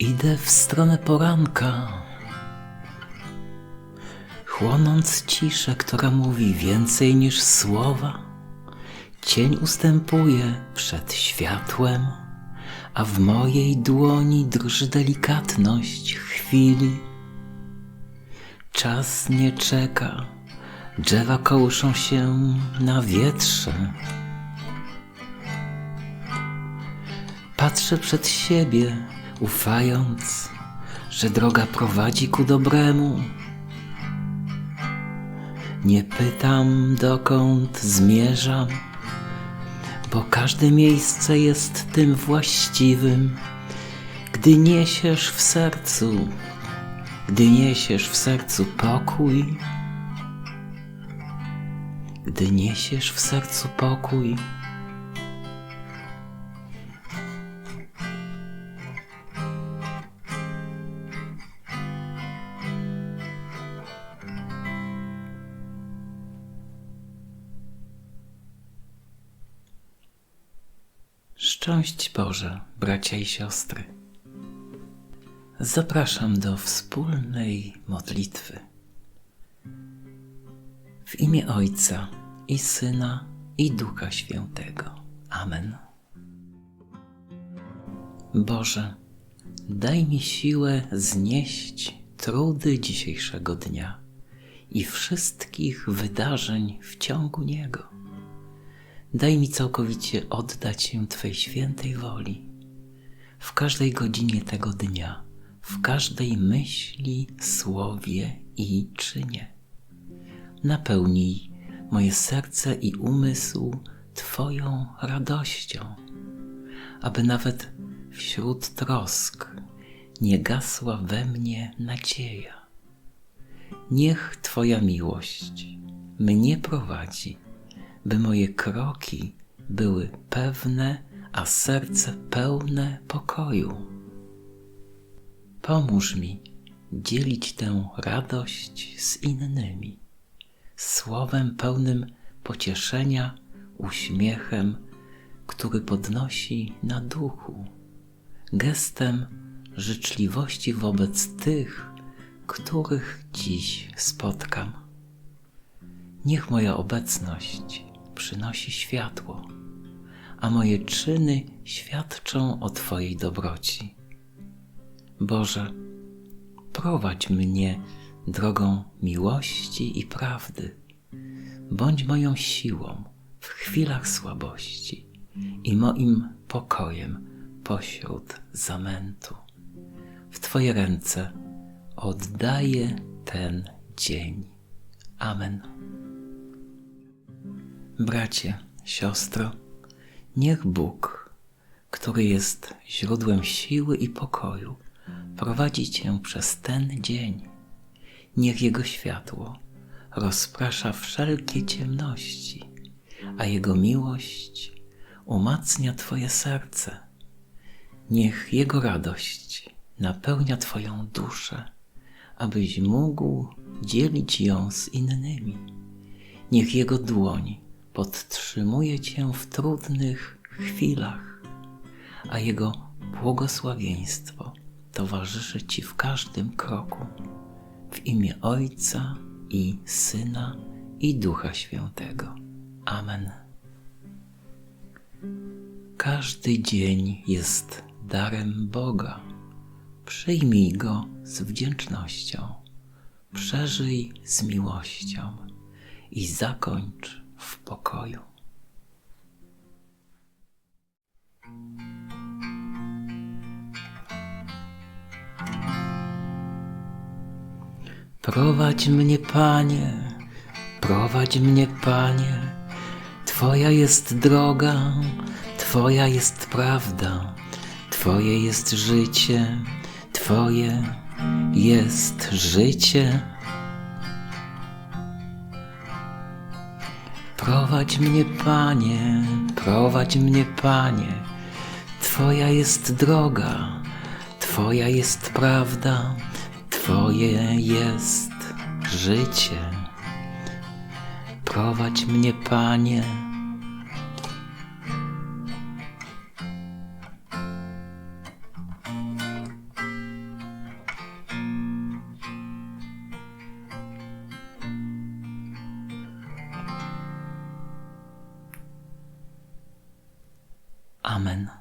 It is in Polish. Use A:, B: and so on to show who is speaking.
A: Idę w stronę poranka, chłonąc ciszę, która mówi więcej niż słowa. Cień ustępuje przed światłem, a w mojej dłoni drży delikatność chwili. Czas nie czeka, drzewa kołyszą się na wietrze. Patrzę przed siebie, ufając, że droga prowadzi ku dobremu. Nie pytam, dokąd zmierzam, bo każde miejsce jest tym właściwym, gdy niesiesz w sercu, gdy niesiesz w sercu pokój, gdy niesiesz w sercu pokój. Szczęść Boże, bracia i siostry. Zapraszam do wspólnej modlitwy. W imię Ojca i Syna i Ducha Świętego. Amen. Boże, daj mi siłę znieść trudy dzisiejszego dnia i wszystkich wydarzeń w ciągu niego. Daj mi całkowicie oddać się Twej świętej woli w każdej godzinie tego dnia, w każdej myśli, słowie i czynie. Napełnij moje serce i umysł Twoją radością, aby nawet wśród trosk nie gasła we mnie nadzieja. Niech Twoja miłość mnie prowadzi by moje kroki były pewne, a serce pełne pokoju. Pomóż mi dzielić tę radość z innymi, słowem pełnym pocieszenia, uśmiechem, który podnosi na duchu, gestem życzliwości wobec tych, których dziś spotkam. Niech moja obecność przynosi światło, a moje czyny świadczą o Twojej dobroci. Boże, prowadź mnie drogą miłości i prawdy. Bądź moją siłą w chwilach słabości i moim pokojem pośród zamętu. W Twoje ręce oddaję ten dzień. Amen. Bracie, siostro, niech Bóg, który jest źródłem siły i pokoju, prowadzi Cię przez ten dzień. Niech Jego światło rozprasza wszelkie ciemności, a Jego miłość umacnia Twoje serce. Niech Jego radość napełnia Twoją duszę, abyś mógł dzielić ją z innymi. Niech Jego dłoń podtrzymuje Cię w trudnych chwilach, a Jego błogosławieństwo towarzyszy Ci w każdym kroku. W imię Ojca i Syna i Ducha Świętego. Amen. Każdy dzień jest darem Boga. Przyjmij go z wdzięcznością, przeżyj z miłością i zakończ w pokoju. Prowadź mnie, Panie, prowadź mnie, Panie. Twoja jest droga, Twoja jest prawda, Twoje jest życie, Twoje jest życie. Prowadź mnie, Panie, prowadź mnie, Panie. Twoja jest droga, Twoja jest prawda, Twoje jest życie. Prowadź mnie, Panie. Amen.